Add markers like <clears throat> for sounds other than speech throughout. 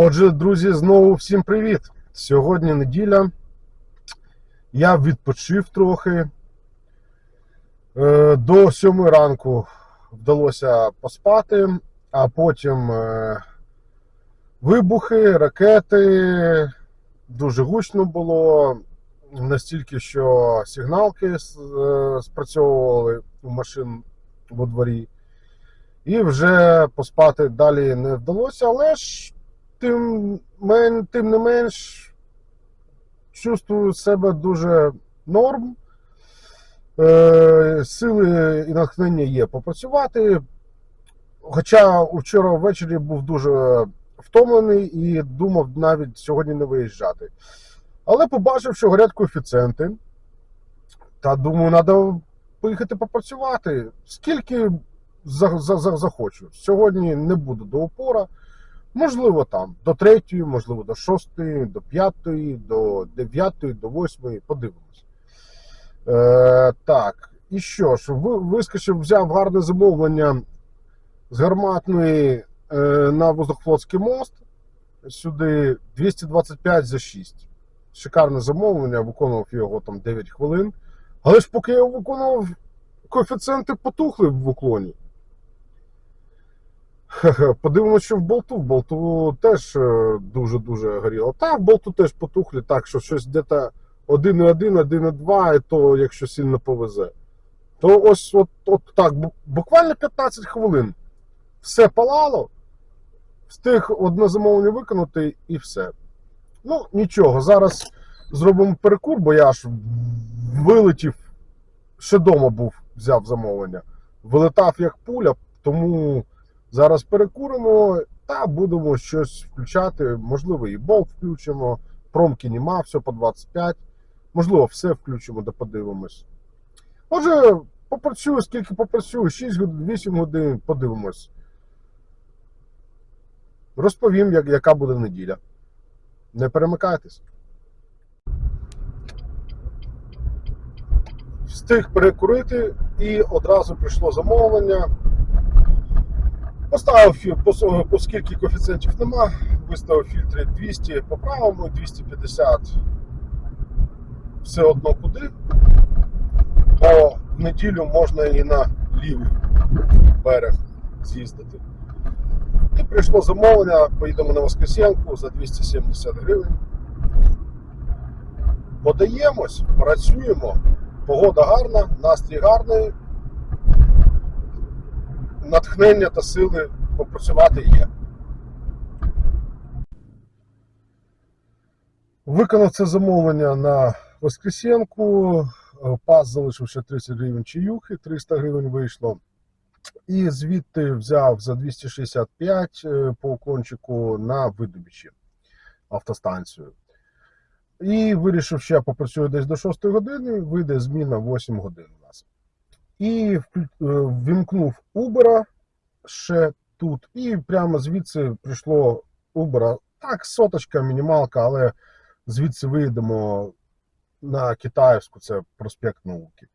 Отже, друзі, знову всім привіт! Сьогодні неділя. Я відпочив трохи. Е, До сьомої ранку вдалося поспати, а потім е, вибухи, ракети. Дуже гучно було, настільки, що сигналки е, спрацьовували у машин во дворі. І вже поспати далі не вдалося, але ж тим, тим не менш чувствую себе дуже норм. Е, сили і натхнення є попрацювати. Хоча вчора ввечері був дуже втомлений і думав навіть сьогодні не виїжджати. Але побачив, що горять коефіцієнти. Та думаю, треба поїхати попрацювати. Скільки за, за, за, захочу. Сьогодні не буду до опора. Можливо, там до третьої, можливо, до шостої, до п'ятої, до дев'ятої, до восьмої. Подивимось. Е, так, і що ж, вискочив, взяв гарне замовлення з гарматної е, на Воздухфлотський мост. Сюди 225 за 6. Шикарне замовлення, виконував його там 9 хвилин. Але ж поки я виконував, коефіцієнти потухли в уклоні. Подивимося, що в болту. В болту теж е, дуже-дуже горіло. Та в болту теж потухлі, так що щось десь 1,1, 1,2, і то, якщо сильно повезе. То ось от, от так, буквально 15 хвилин. Все палало, встиг одне замовлення виконати і все. Ну, нічого, зараз зробимо перекур, бо я ж вилетів, ще дома був, взяв замовлення. Вилетав як пуля, тому. Зараз перекуримо та будемо щось включати. Можливо, і болт включимо. Промки нема, все по 25. Можливо, все включимо да подивимось. Отже, попрацюю, скільки попрацюю, 6 годин, 8 годин, подивимось. Розповім, як, яка буде неділя. Не перемикайтесь. Встиг перекурити і одразу прийшло замовлення. Поставив фі- оскільки коефіцієнтів нема, виставив фільтри 200 по правому, 250 все одно куди. Бо в неділю можна і на лівий берег з'їздити. І прийшло замовлення, поїдемо на Воскресенку за 270 гривень. Подаємось, працюємо, погода гарна, настрій гарний натхнення та сили попрацювати є. Виконав це замовлення на Воскресенку. Е, Пас залишив ще 30 гривень чаюхи, 300 гривень вийшло. І звідти взяв за 265 е, по уклончику на видобічі автостанцію. І вирішив, що я попрацюю десь до 6 години, вийде зміна 8 годин і е, ввімкнув Uber ще тут, і прямо звідси прийшло Uber. Так, соточка, мінімалка, але звідси виїдемо на Китаївську, це проспект науки.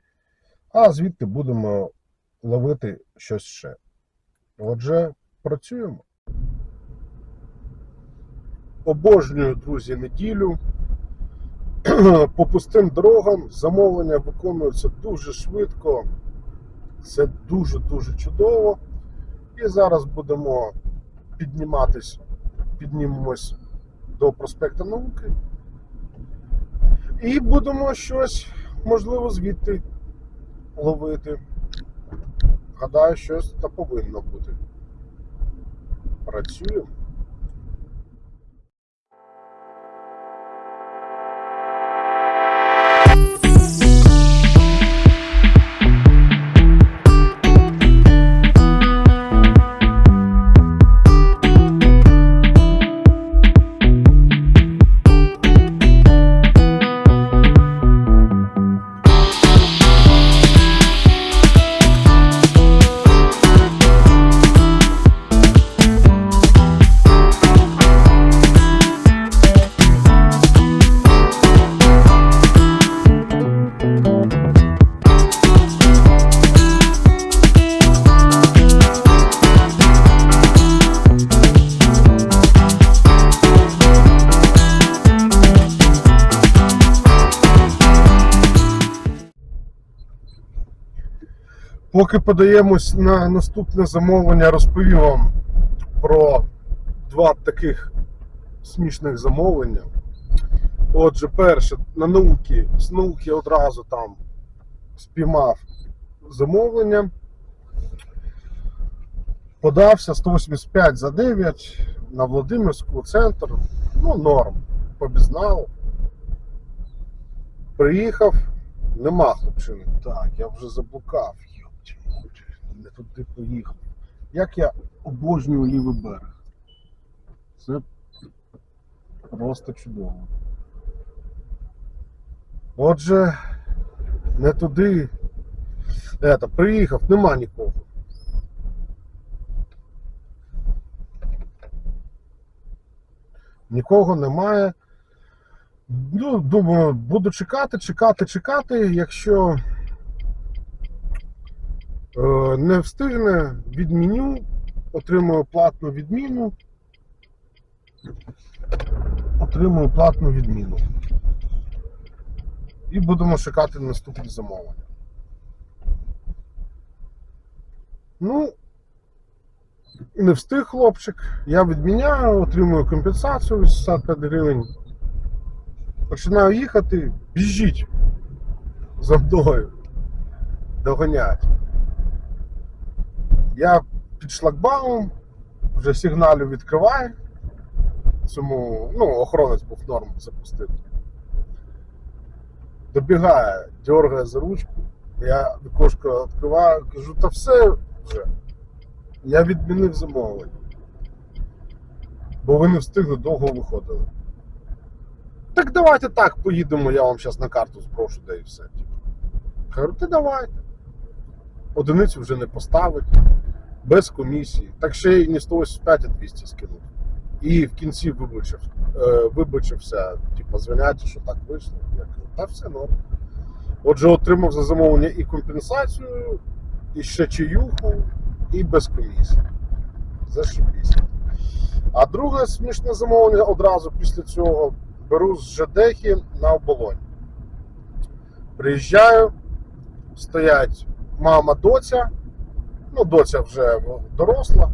А звідти будемо ловити щось ще. Отже, працюємо. Обожнюю, друзі, неділю. <clears throat> По пустим дорогам замовлення виконуються дуже швидко. Це дуже-дуже чудово. І зараз будемо підніматись, піднімемось до проспекту науки. І будемо щось, можливо, звідти ловити. Гадаю, щось та повинно бути. Працюємо. Поки подаємось на наступне замовлення, розповім вам про два таких смішних замовлення. Отже, перше, на науки, з науки одразу там спіймав замовлення. Подався 185 за 9 на Владимирську центр. Ну, норм. По безналу. Приїхав, нема хлопчини. Так, я вже заблукав. Мать, не туди поїхав. Як я обожнюю лівий берег. Це просто чудово. Отже, не туди. Ето, приїхав, нема нікого. Нікого немає. Ну, думаю, буду чекати, чекати, чекати. Якщо е, не встигне, відміню, отримую платну відміну. Отримую платну відміну. І будемо чекати наступні замовлення. Ну, не встиг хлопчик. Я відміняю, отримую компенсацію 65 гривень. Починаю їхати, біжіть за мною. Доганять. Я під шлагбаумом, вже сигналю відкриваю. Цьому, ну, охоронець був норм запустив. Добігає, дергає за ручку. Я вікошко відкриваю, кажу, та все вже. Я відмінив замовлення. Бо ви не встигли довго виходили. Так давайте так поїдемо, я вам зараз на карту спрошу, де і все. Кажу, ти давайте. Одиницю вже не поставить, без комісії. Так ще й не 185, а 200 скинув. І в кінці вибачив, е, вибачився, типу, звиняйте, що так вийшло. Я кажу, та все норм. Отже, отримав за замовлення і компенсацію, і ще чаюху, і без комісії. Зашибісь. А друге смішне замовлення одразу після цього беру з Жедехи на оболонь. Приїжджаю, стоять мама, доця, ну, доця вже доросла,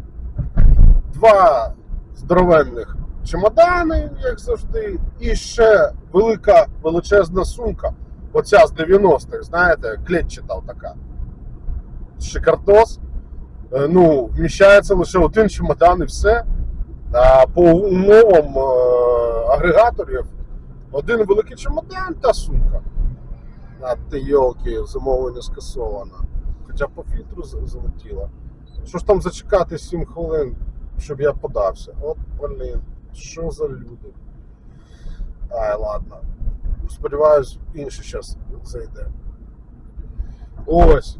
два здоровенних чемодани, як завжди, і ще велика величезна сумка. Оця з 90-х, знаєте, клетчата така. Шикардос. Е, Ну, вміщається лише один чемодан і все. А по умовам е, агрегаторів один великий чемодан та сумка. А ти йолки, замовлення скасовано. Хоча по фільтру з- залетіло. Що ж там зачекати 7 хвилин, щоб я подався? От, блін, що за люди? Ай, ладно. Сподіваюсь, інший час зайде. Ось.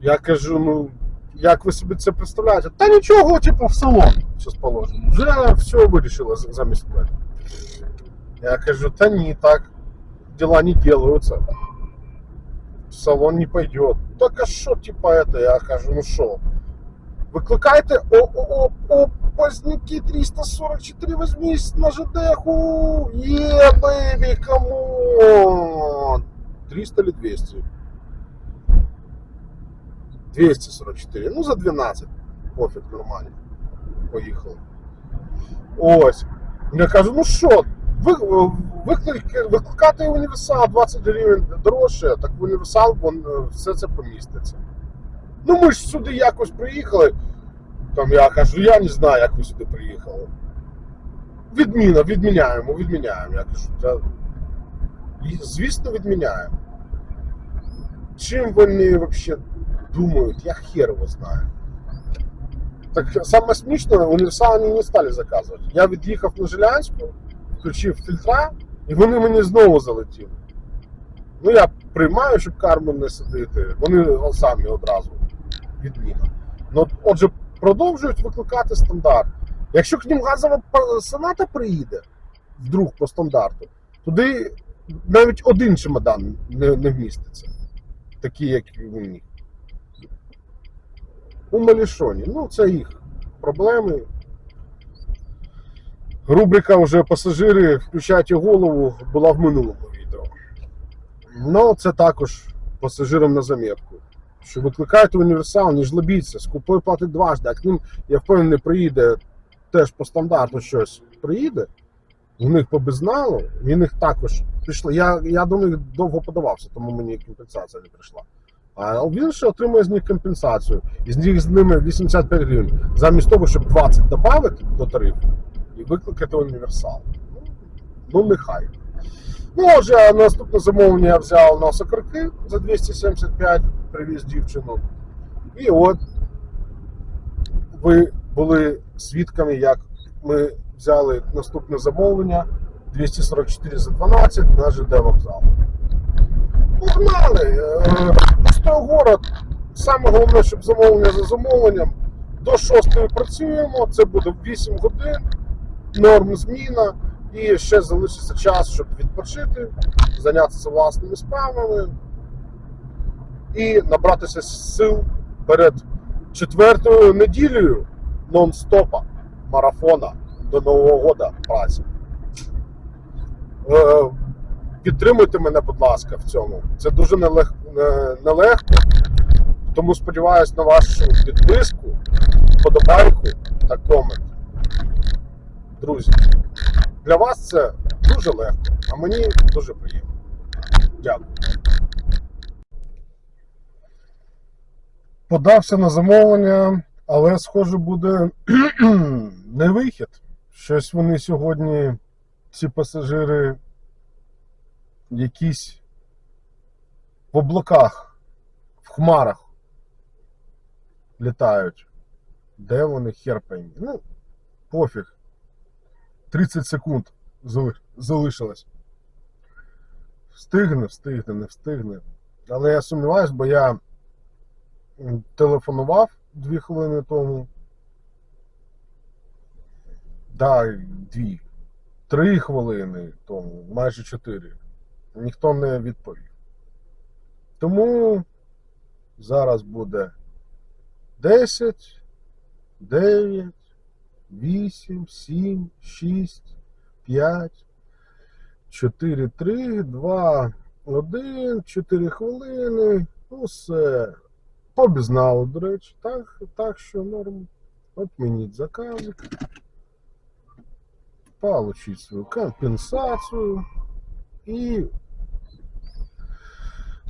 Я кажу, ну, як ви собі це представляєте? Та нічого, типу, в салон щось положено. Вже все вирішили з- замість мене. Я кажу, та ні, так дела не делаются. Салон не пойдет. Так а що, типа, это? Я кажу, ну що? Викликайте ООО Поздняки 344 возьмись на ЖДХу. Е, бэйби, камон. 300 или 200? 244. Ну, за 12. Пофіг, нормально. Поїхали. Ось. Я кажу, ну виклик, викликати універсал 20 гривень дорожче, так універсал е, все це поміститься. Ну ми ж сюди якось приїхали. Там я кажу, я не знаю, як ви сюди приїхали. Відміна, відміняємо, відміняємо. Я кажу, та, звісно, відміняємо. Чим вони взагалі думають, я хер його знаю. Так саме смішно, універсал вони не стали заказувати. Я від'їхав на Жилянську, включив фільтра, і вони мені знову залетіли. Ну, я приймаю, щоб карму не садити. Вони самі одразу відміна. Ну, отже, продовжують викликати стандарт. Якщо к ним газова соната приїде, вдруг по стандарту, туди навіть один чемодан не, не вміститься. Такий, як у них. У Малішоні. Ну, це їх проблеми. Рубрика вже пасажири включайте голову була в минулому відео. Ну, це також пасажирам на замітку. що викликайте універсал, не жлобіться, скупой платить дважди, а к ним, я впевнений, приїде теж по стандарту щось приїде, у них по безналу, і них також прийшло. Я, я до них довго подавався, тому мені компенсація не прийшла. А він ще отримує з них компенсацію. І з них з ними 85 гривень. Замість того, щоб 20 додати до тарифу викликати універсал. Ну, нехай. Ну, отже, наступне замовлення я взяв на сокорки за 275, привіз дівчину. І от ви були свідками, як ми взяли наступне замовлення 244 за 12 на ЖД вокзал. Погнали! Е, Пустой город. Саме головне, щоб замовлення за замовленням. До 6 працюємо, це буде 8 годин, норм зміна, і ще залишиться час, щоб відпочити, зайнятися власними справами і набратися сил перед четвертою неділею нон-стопа марафона до Нового года праці. Е, Підтримуйте мене, будь ласка, в цьому. Це дуже нелег... не- нелегко. Тому сподіваюся на вашу підписку, вподобайку та комент. Друзі, для вас це дуже легко, а мені дуже приємно. Дякую. Подався на замовлення, але, схоже, буде <clears throat> не вихід. Щось вони сьогодні, ці пасажири, якісь в облаках, в хмарах літають. Де вони хер пойми. Ну, пофіг. 30 секунд залишилось. Встигне, встигне, не встигне. Але я сумніваюсь, бо я телефонував дві хвилини тому. Да, дві. Три хвилини тому, майже чотири. Ніхто не відповів. Тому зараз буде 10, 9, 8, 7, 6, 5, 4, 3, 2, 1, 4 хвилини. Ну, все. Побізнало, до речі. Так, так що норм. Отмініть заказик. Получить свою компенсацію. І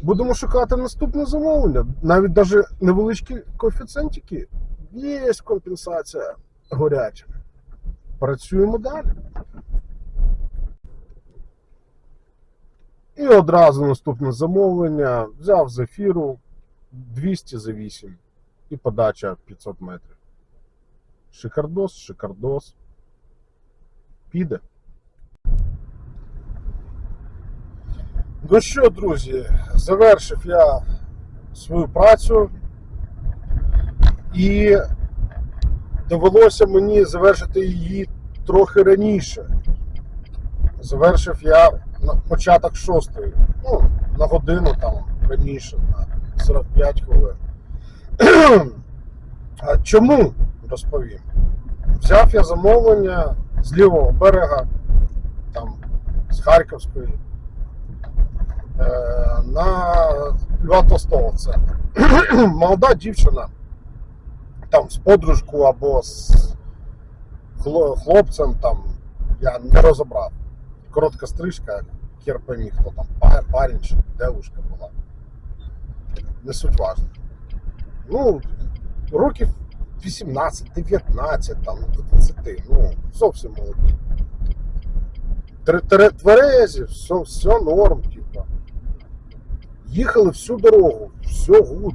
будемо шукати наступне замовлення. Навіть даже невеличкі коефіцієнтики. Є компенсація горять. Працюємо далі. І одразу наступне замовлення. Взяв з ефіру 200 за 8 і подача 500 метрів. Шикардос, шикардос. Піде. Ну що, друзі, завершив я свою працю і довелося мені завершити її трохи раніше. Завершив я на початок шостої, ну, на годину там раніше, на 45 хвилин. <clears throat> А чому розповім? Взяв я замовлення з лівого берега, там, з Харківської, е, на Льва Толстого центр. <clears throat> Молода дівчина, там з подружкою або з хлопцем, там, я не розібрав. Коротка стрижка, пойми, хто там, па- парень чи девушка була. Не суть важно. Ну, років 18-19, там, до 20, ну, зовсім молоді. Тверезі, все, все норм, типа. Їхали всю дорогу, все гуд,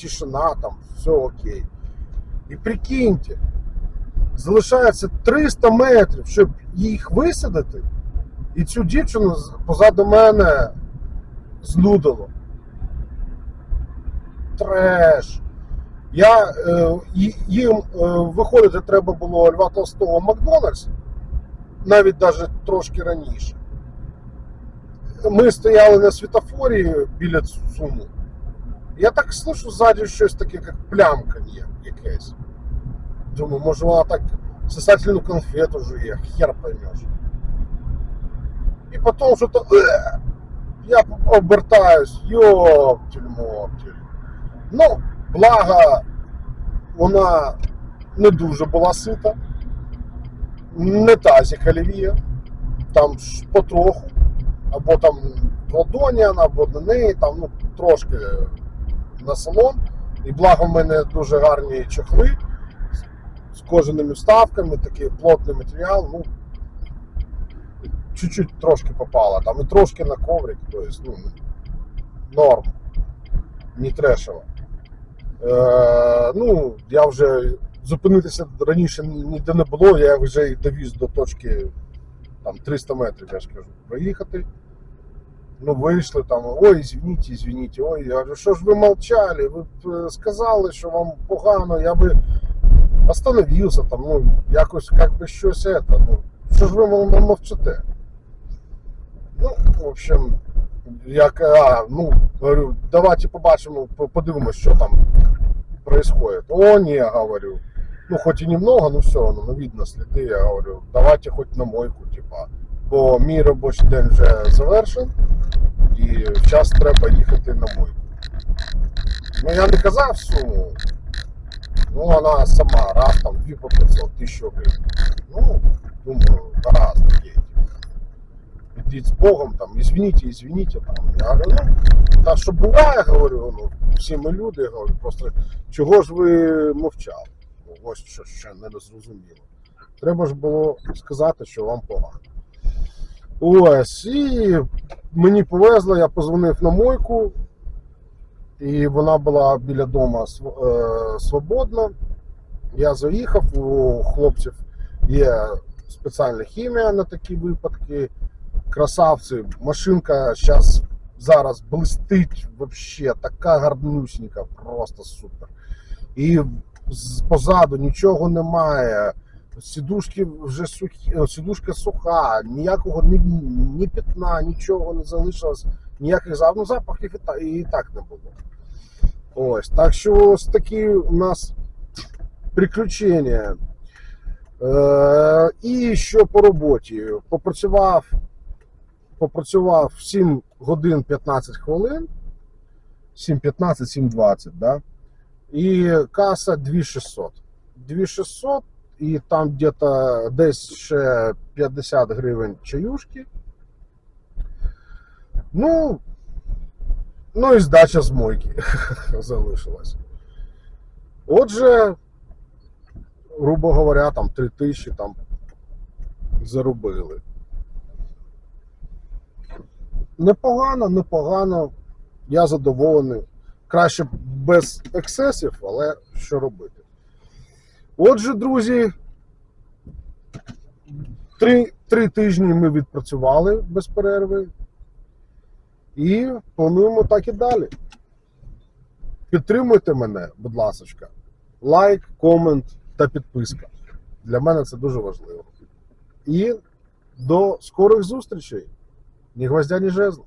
тишина там, все окей. І прикиньте, залишається 300 метрів, щоб їх висадити, і цю дівчину позаду мене знудило. Треш. Я, е, їм е, виходити треба було Льва Толстого Макдональдс, навіть навіть трошки раніше. Ми стояли на світофорі біля суму. Я так слышу ззаді щось таке, як плямкання якесь. Думаю, може вона так сосательну конфету жує, хер поймеш. І потім що-то. е, Я обертаюсь, йоптіль моптіль. Ну, благо, вона не дуже була сита, не тазик олівія, там ж потроху, або там ладоня, або на неї, там ну, трошки на салон. І благо в мене дуже гарні чехли з кожаними вставками, такий плотний матеріал. Ну, чуть-чуть трошки попало, там і трошки на коврик, то есть, ну, норм, не трешово. Е, ну, я вже зупинитися раніше ніде не було, я вже довіз до точки там 300 метрів, я ж кажу, проїхати. Ну, вийшли там, ой, извините, извините, ой, я говорю, що ж ви молчали, ви б е, сказали, що вам погано, я би остановився там, ну, якось як би щось это, ну, що ж ви мов- мовчите? Ну, в общем, як, а, ну, говорю, давайте побачимо, по- подивимось, що там происходит. О, не, говорю. Ну, хоть и немного, но все ну, видно следы, я говорю, давайте хоть на мойку, типа. Бо мій робочий день вже завершен, і час треба їхати на мойку. Ну, я не казав суму. Ну, вона сама, раз там 2 по 500, 1000 гривень. Ну, думаю, гаразд, окей. Ідіть з Богом, там, извините, извините, там. Я говорю, ну, та що буває, говорю, ну, всі ми люди, говорю, просто чого ж ви мовчали? Ну, Ось що ще не зрозуміло. Треба ж було сказати, що вам погано. Ось, і мені повезло, я позвонив на мойку, і вона була біля дому е, свободна. Я заїхав, у хлопців є спеціальна хімія на такі випадки. Красавці, машинка зараз зараз блистить вообще, така гарнюсінька, просто супер. І позаду нічого немає. Сідушки вже сухі, сідушка суха, ніякого ні, ні пятна, нічого не залишилось, ніяких ну, запахів і, і так не було. Ось, так що ось такі у нас приключення. Е, і що по роботі? Попрацював, попрацював 7 годин 15 хвилин. 7.15, 7.20, да? І каса 2600. 2600 і там где-то десь ще 50 гривень чаюшки. Ну, ну і здача з мойки <laughs> залишилась. Отже, грубо говоря, там 3 тисячі там заробили. Непогано, непогано. Я задоволений. Краще без ексцесів, але що робити? Отже, друзі, три, три тижні ми відпрацювали без перерви. І плануємо так і далі. Підтримуйте мене, будь ласка. Лайк, комент та підписка. Для мене це дуже важливо. І до скорих зустрічей. Ні гвоздя, ні жезла.